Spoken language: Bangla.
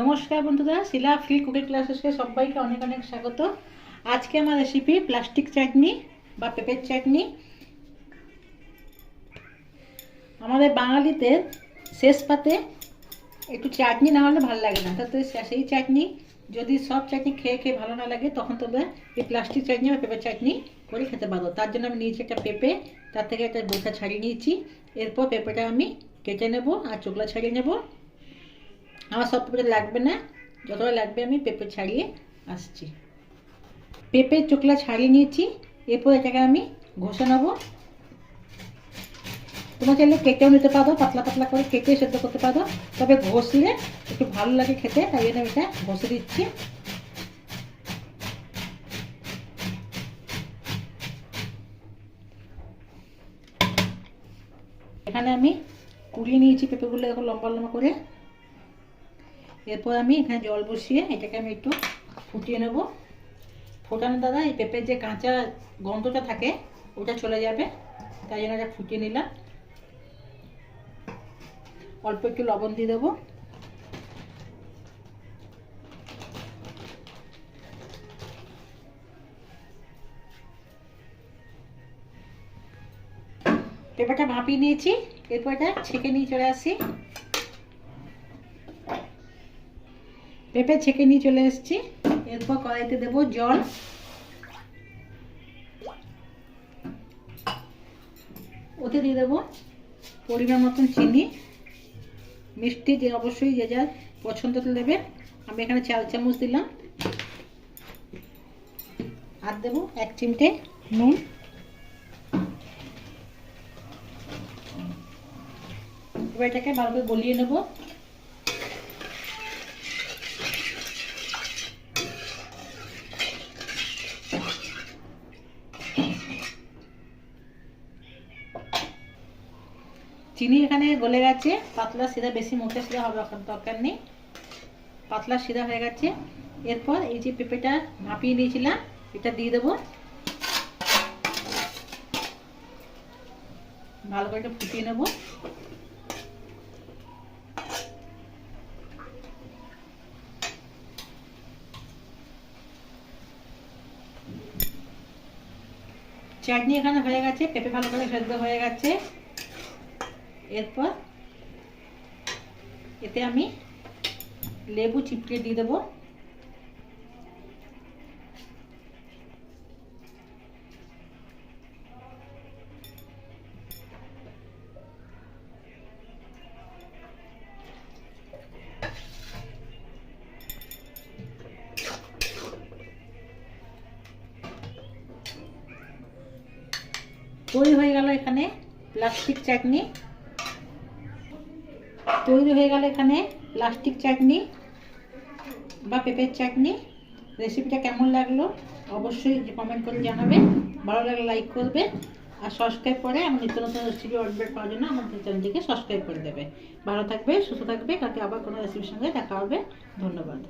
নমস্কার বন্ধুরা, শিলা ফ্রি কুকিং ক্লাসেসকে সবাইকে অনেক অনেক স্বাগত। আজকে আমার রেসিপি প্লাস্টিক চাটনি বা পেঁপের চাটনি। আমাদের বাঙালিতে শেষ পাতে একটু চাটনি না হলে ভালো লাগে না। তাতে সেই চাটনি যদি সব চাটনি খেয়ে খেয়ে ভালো না লাগে, তখন তোমরা এই প্লাস্টিক চাটনি বা পেঁপের চাটনি করে খেতে পারো তার জন্য আমি নিয়েছি একটা পেঁপে, তার থেকে একটা বোটা ছাড়িয়ে নিয়েছি। এরপর পেঁপেটা আমি কেটে নেব আর চোকলা ছাড়িয়ে নেব। আমার সব পেঁপে লাগবে না, যতটা লাগবে আমি পেঁপে ছাড়িয়ে আসছি। পেঁপের চোখলা ছাড়িয়ে নিয়েছি, এরপর এটাকে আমি ঘষে নেব। তোমরা চাইলে কেটেও নিতে পারো, পাতলা পাতলা করে কেটে সেদ্ধ করতে পারো, তবে ঘষলে একটু ভালো লাগে খেতে, তাই জন্য এটা ঘষে দিচ্ছি। এখানে আমি কুড়িয়ে নিয়েছি পেঁপেগুলো এখন লম্বা লম্বা করে। এরপর আমি এখানে জল বসিয়ে এটাকে আমি একটু ফুটিয়ে নেব। ফোটানো দাদা, এই পেঁপের যে কাঁচা গন্ধটা থাকে, ওটা চলে যাবে। তাই জন্য এটা ফুটিয়ে নিলাম। অল্প একটু লবণ দিয়ে দেবো। পেঁপেটা ভাপিয়ে নিয়েছি, এরপর এটা ছেঁকে নিয়ে চলে আসি। পেঁপে ছেঁকে নিয়ে চলে এসেছি। এরপর কড়াইতে দেব জল। ওতে দিয়ে দেবো পরিমাণ মতন চিনি। মিষ্টি যে অবশ্যই যে যার পছন্দ দেবে। আমি এখানে চাল চামচ দিলাম। আর দেবো এক চিমটে নুন। এবার এটাকে ভালো করে গলিয়ে নেব। চিনি এখানে গলে গেছে, পাতলা সিধা বেশি মোটা সিধা হবে দরকার নেই। পাতলা সিধা হয়ে গেছে। এরপর এই যে পেঁপেটা ভাপিয়ে নিয়েছিলাম, এটা দিয়ে দেবো। ভালো করে এটা ফুটিয়ে নেব। চাটনি এখানে হয়ে গেছে, পেঁপে ভালো করে সেদ্ধ হয়ে গেছে। এরপর এতে আমি লেবু চিপকে দিয়ে দেবো। তৈরি হয়ে গেল এখানে প্লাস্টিক চাটনি। তৈরি হয়ে গেল এখানে প্লাস্টিক চাটনি বা পেঁপের চাটনি। রেসিপিটা কেমন লাগল অবশ্যই কমেন্ট করে জানাবে। ভালো লাগলে লাইক করবে। আর সাবস্ক্রাইব করে আমার নিত্য নতুন রেসিপি আপডেট পাওয়ার জন্য আমাদের চ্যানেলটিকে সাবস্ক্রাইব করে দেবে। ভালো থাকবে, সুস্থ থাকবে কাকে আবার কোনো রেসিপির সঙ্গে দেখা হবে। ধন্যবাদ।